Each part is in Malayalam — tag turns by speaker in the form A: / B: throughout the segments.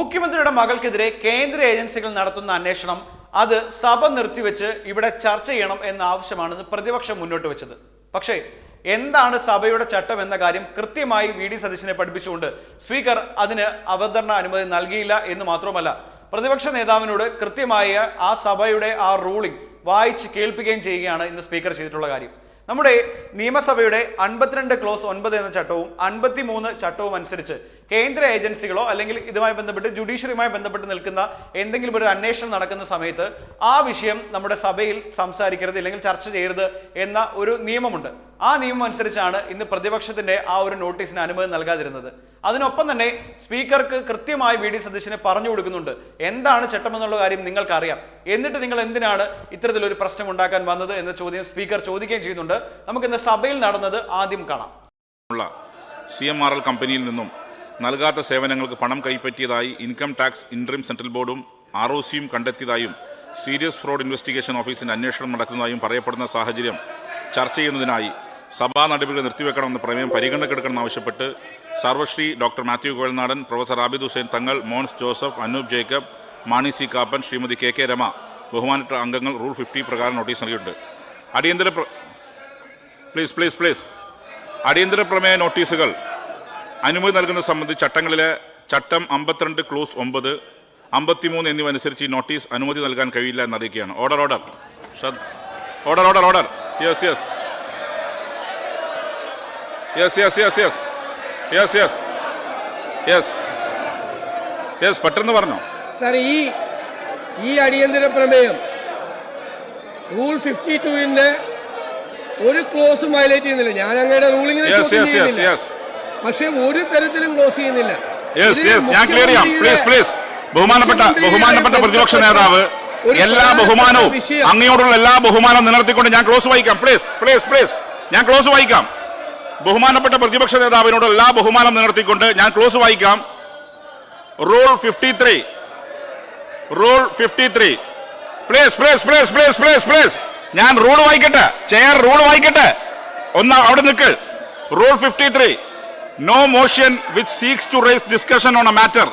A: മുഖ്യമന്ത്രിയുടെ മകൾക്കെതിരെ കേന്ദ്ര ഏജൻസികൾ നടത്തുന്ന അന്വേഷണം അത് സഭ നിർത്തിവെച്ച് ഇവിടെ ചർച്ച ചെയ്യണം എന്ന ആവശ്യമാണ് പ്രതിപക്ഷം മുന്നോട്ട് വെച്ചത്. പക്ഷേ എന്താണ് സഭയുടെ ചട്ടം എന്ന കാര്യം കൃത്യമായി വി ഡി സതീശനെ പഠിപ്പിച്ചുകൊണ്ട് സ്പീക്കർ അതിന് അവതരണ അനുമതി നൽകിയില്ല എന്ന് മാത്രമല്ല പ്രതിപക്ഷ നേതാവിനോട് കൃത്യമായ ആ സഭയുടെ ആ റൂളിംഗ് വായിച്ച് കേൾപ്പിക്കുകയും ചെയ്യുകയാണ് ഇന്ന് സ്പീക്കർ ചെയ്തിട്ടുള്ള കാര്യം. നമ്മുടെ നിയമസഭയുടെ അൻപത്തിരണ്ട് ക്ലോസ് ഒൻപത് എന്ന ചട്ടവും അൻപത്തിമൂന്ന് ചട്ടവും അനുസരിച്ച് കേന്ദ്ര ഏജൻസികളോ അല്ലെങ്കിൽ ഇതുമായി ബന്ധപ്പെട്ട് ജുഡീഷ്യറിയുമായി ബന്ധപ്പെട്ട് നിൽക്കുന്ന എന്തെങ്കിലും ഒരു അന്വേഷണം നടക്കുന്ന സമയത്ത് ആ വിഷയം നമ്മുടെ സഭയിൽ സംസാരിക്കരുത് അല്ലെങ്കിൽ ചർച്ച ചെയ്യരുത് എന്ന ഒരു നിയമമുണ്ട്. ആ നിയമം അനുസരിച്ചാണ് ഇന്ന് പ്രതിപക്ഷത്തിന്റെ ആ ഒരു നോട്ടീസിന് അനുമതി നൽകാതിരുന്നത്. അതിനൊപ്പം തന്നെ സ്പീക്കർക്ക് കൃത്യമായി വി ഡി സതീശനെ പറഞ്ഞു കൊടുക്കുന്നുണ്ട്. എന്താണ് ചട്ടമെന്നുള്ള കാര്യം നിങ്ങൾക്കറിയാം. എന്നിട്ട് നിങ്ങൾ എന്തിനാണ് ഇത്തരത്തിലൊരു പ്രശ്നം ഉണ്ടാക്കാൻ വന്നത് എന്ന ചോദ്യം സ്പീക്കർ ചോദിക്കുകയും ചെയ്യുന്നുണ്ട്. നമുക്ക് ഇന്ന് സഭയിൽ നടന്നത് ആദ്യം കാണാം.
B: സി എം ആർ എൽ കമ്പനിയിൽ നിന്നും നൽകാത്ത സേവനങ്ങൾക്ക് പണം കൈപ്പറ്റിയതായി ഇൻകം ടാക്സ് ഇൻട്രീം സെൻട്രൽ ബോർഡും ആർ ഒ സിയും കണ്ടെത്തിയതായും സീരിയസ് ഫ്രോഡ് ഇൻവെസ്റ്റിഗേഷൻ ഓഫീസിന്റെ അന്വേഷണം നടക്കുന്നതായും പറയപ്പെടുന്ന സാഹചര്യം ചർച്ച ചെയ്യുന്നതിനായി സഭാ നടപടികൾ നിർത്തിവെക്കണമെന്ന പ്രമേയം പരിഗണനക്കെടുക്കണമെന്ന് ആവശ്യപ്പെട്ട് സർവശ്രീ doctor Mathew Kuzhalnadan professor Abid Hussain Thangal Mons Joseph Anoop Jacob Mani C Kappan Shrimati K K Rema ബഹുമാനപ്പെട്ട അംഗങ്ങൾ റൂൾ ഫിഫ്റ്റി പ്രകാരം നോട്ടീസ് നൽകിയിട്ടുണ്ട്. അടിയന്തര പ്ലീസ് പ്ലീസ് പ്ലീസ്. അടിയന്തര പ്രമേയ നോട്ടീസുകൾ. അനുമതി നൽകുന്നത് സംബന്ധിച്ച് ചട്ടങ്ങളിലെ ചട്ടം അമ്പത്തിരണ്ട് ക്ലോസ് ഒമ്പത് അമ്പത്തിമൂന്ന് എന്നിവ അനുസരിച്ച് ഈ നോട്ടീസ് അനുമതി നൽകാൻ കഴിയില്ല എന്നറിയിക്കുകയാണ്. Order order order order order yes yes yes yes yes yes yes yes yes yes പെട്ടെന്ന് പറഞ്ഞോ.
C: സാർ ഈ ഈ അടിയന്തര പ്രമേയം റൂൾ ഫിഫ്റ്റി ടുവിന്റെ ഒരു ക്ലോസും വയലേറ്റ് ചെയ്യുന്നില്ല. ഞാൻ അങ്ങയുടെ റൂളിങ്ങിനെ പക്ഷെ ഒരു തരത്തിലും ക്ലോസ് ചെയ്യുന്നില്ല.
B: ഞാൻ ക്ലിയർ ചെയ്യാം. പ്ലീസ് പ്ലീസ് ബഹുമാനപ്പെട്ട ബഹുമാനപ്പെട്ട പ്രതിപക്ഷ നേതാവ് എല്ലാ ബഹുമാനവും. അങ്ങയോടുള്ള എല്ലാ ബഹുമാനവും നിലനിർത്തിക്കൊണ്ട് ഞാൻ ക്ലോസ് വായിക്കാം. പ്ലീസ് പ്ലീസ് പ്ലീസ് ഞാൻ ക്ലോസ് വായിക്കാം. ബഹുമാനപ്പെട്ട പ്രതിപക്ഷ നേതാവിനോട് എല്ലാ ബഹുമാനം നിലനിർത്തിക്കൊണ്ട് ഞാൻ ക്ലോസ് വായിക്കാം. Rule fifty three rule fifty three please please please please please please ഞാൻ റൂൾ വായിക്കട്ടെ. ചെയർ റൂൾ വായിക്കട്ടെ. ഒന്ന് അവിടെ നിൽക്ക്. Rule fifty three no motion which seeks to raise discussion on a matter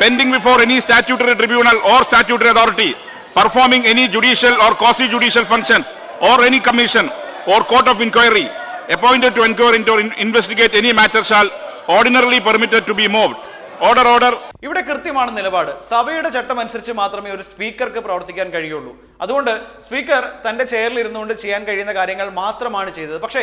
B: pending before any statutory tribunal or statutory authority performing any judicial or quasi judicial functions or any commission or court of inquiry appointed to inquire into or investigate any matter shall ordinarily permitted to be moved order order
A: ഇവിടെ കൃത്യമാണ് നിലപാട്. സഭയുടെ ചട്ടം അനുസരിച്ച് മാത്രമേ ഒരു സ്പീക്കർക്ക് പ്രവർത്തിക്കാൻ കഴിയുള്ളൂ. അതുകൊണ്ട് സ്പീക്കർ തന്റെ ചെയറിൽ ഇരുന്നുകൊണ്ട് ചെയ്യാൻ കഴിയുന്ന കാര്യങ്ങൾ മാത്രമാണ് ചെയ്തത്. പക്ഷേ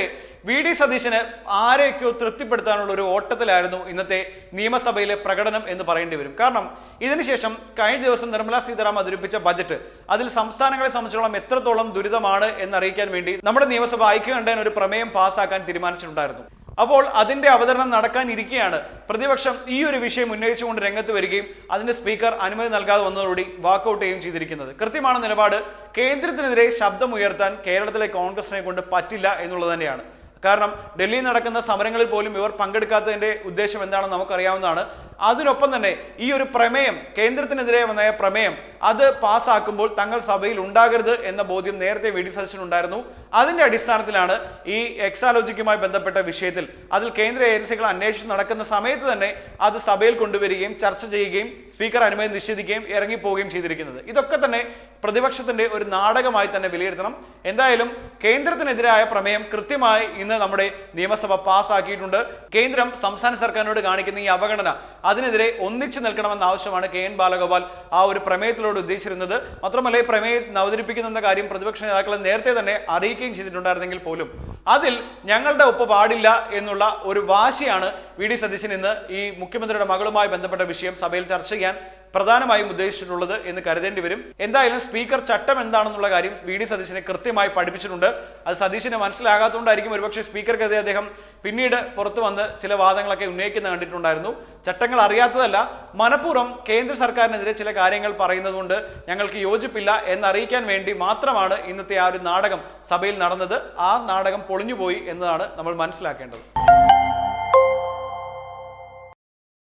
A: വി ഡി സതീശന് ആരെയൊക്കെയോ തൃപ്തിപ്പെടുത്താനുള്ള ഒരു ഓട്ടത്തിലായിരുന്നു ഇന്നത്തെ നിയമസഭയിലെ പ്രകടനം എന്ന് പറയേണ്ടി വരും. കാരണം ഇതിനുശേഷം കഴിഞ്ഞ ദിവസം നിർമ്മലാ സീതാറാം അവതരിപ്പിച്ച ബജറ്റ് അതിൽ സംസ്ഥാനങ്ങളെ സംബന്ധിച്ചോളം എത്രത്തോളം ദുരിതമാണ് എന്നറിയിക്കാൻ വേണ്ടി നമ്മുടെ നിയമസഭ ഐക്യകണ്ഠേന ഒരു പ്രമേയം പാസ്സാക്കാൻ തീരുമാനിച്ചിട്ടുണ്ടായിരുന്നു. അപ്പോൾ അതിന്റെ അവതരണം നടക്കാനിരിക്കെയാണ്. പ്രതിപക്ഷം ഈ ഒരു വിഷയം ഉന്നയിച്ചുകൊണ്ട് രംഗത്ത് വരികയും അതിന് സ്പീക്കർ അനുമതി നൽകാതെ വന്നതോടുകൂടി വാക്കൗട്ട് ചെയ്യുകയും ചെയ്തിരിക്കുന്നത്. കൃത്യമാണ് നിലപാട്. കേന്ദ്രത്തിനെതിരെ ശബ്ദമുയർത്താൻ കേരളത്തിലെ കോൺഗ്രസിനെ കൊണ്ട് പറ്റില്ല എന്നുള്ളത് തന്നെയാണ്. കാരണം ഡൽഹിയിൽ നടക്കുന്ന സമരങ്ങളിൽ പോലും ഇവർ പങ്കെടുക്കാത്തതിന്റെ ഉദ്ദേശം എന്താണെന്ന് നമുക്കറിയാവുന്നതാണ്. അതിനൊപ്പം തന്നെ ഈ ഒരു പ്രമേയം കേന്ദ്രത്തിനെതിരെ വന്ന പ്രമേയം അത് പാസ്സാക്കുമ്പോൾ തങ്ങൾ സഭയിൽ ഉണ്ടാകരുത് എന്ന ബോധ്യം നേരത്തെ വി ഡി സജഷനുണ്ടായിരുന്നു അതിന്റെ അടിസ്ഥാനത്തിലാണ് ഈ എക്സാലോജിക്കുമായി ബന്ധപ്പെട്ട വിഷയത്തിൽ അതിൽ കേന്ദ്ര ഏജൻസികൾ അന്വേഷിച്ച് നടക്കുന്ന സമയത്ത് തന്നെ അത് സഭയിൽ കൊണ്ടുവരികയും ചർച്ച ചെയ്യുകയും സ്പീക്കർ അനുമതി നിഷേധിക്കുകയും ഇറങ്ങിപ്പോവുകയും ചെയ്തിരിക്കുന്നത്. ഇതൊക്കെ തന്നെ പ്രതിപക്ഷത്തിന്റെ ഒരു നാടകമായി തന്നെ വിലയിരുത്തണം. എന്തായാലും കേന്ദ്രത്തിനെതിരായ പ്രമേയം കൃത്യമായി ഇന്ന് നമ്മുടെ നിയമസഭ പാസ്സാക്കിയിട്ടുണ്ട്. കേന്ദ്രം സംസ്ഥാന സർക്കാരിനോട് കാണിക്കുന്ന ഈ അവഗണന അതിനെതിരെ ഒന്നിച്ചു നിൽക്കണമെന്ന ആവശ്യമാണ് കെ എൻ ബാലഗോപാൽ ആ ഒരു പ്രമേയത്തിലൂടെ ഉദ്ദേശിച്ചിരുന്നത്. മാത്രമല്ല ഈ പ്രമേയം അവതരിപ്പിക്കുന്ന കാര്യം പ്രതിപക്ഷ നേതാക്കളെ നേരത്തെ തന്നെ അറിയിക്കുകയും ചെയ്തിട്ടുണ്ടായിരുന്നെങ്കിൽ പോലും അതിൽ ഞങ്ങളുടെ ഒപ്പ് പാടില്ല എന്നുള്ള ഒരു വാശിയാണ് വി ഡി സതീശൻ ഇന്ന് ഈ മുഖ്യമന്ത്രിയുടെ മകളുമായി ബന്ധപ്പെട്ട വിഷയം സഭയിൽ ചർച്ച ചെയ്യാൻ പ്രധാനമായും ഉദ്ദേശിച്ചിട്ടുള്ളത് എന്ന് കരുതേണ്ടി വരും. എന്തായാലും സ്പീക്കർ ചട്ടം എന്താണെന്നുള്ള കാര്യം വി ഡി സതീശനെ കൃത്യമായി പഠിപ്പിച്ചിട്ടുണ്ട്. അത് സതീശിന് മനസ്സിലാകാത്തതുകൊണ്ടായിരിക്കും ഒരുപക്ഷെ സ്പീക്കർക്കെതിരെ അദ്ദേഹം പിന്നീട് പുറത്തു വന്ന് ചില വാദങ്ങളൊക്കെ ഉന്നയിക്കുന്ന കണ്ടിട്ടുണ്ടായിരുന്നു. ചട്ടങ്ങൾ അറിയാത്തതല്ല മനഃപൂർവം കേന്ദ്ര സർക്കാരിനെതിരെ ചില കാര്യങ്ങൾ പറയുന്നതുകൊണ്ട് ഞങ്ങൾക്ക് യോജിപ്പില്ല എന്നറിയിക്കാൻ വേണ്ടി മാത്രമാണ് ഇന്നത്തെ ആ ഒരു നാടകം സഭയിൽ നടന്നത്. ആ നാടകം പൊളിഞ്ഞുപോയി എന്നതാണ് നമ്മൾ മനസ്സിലാക്കേണ്ടത്.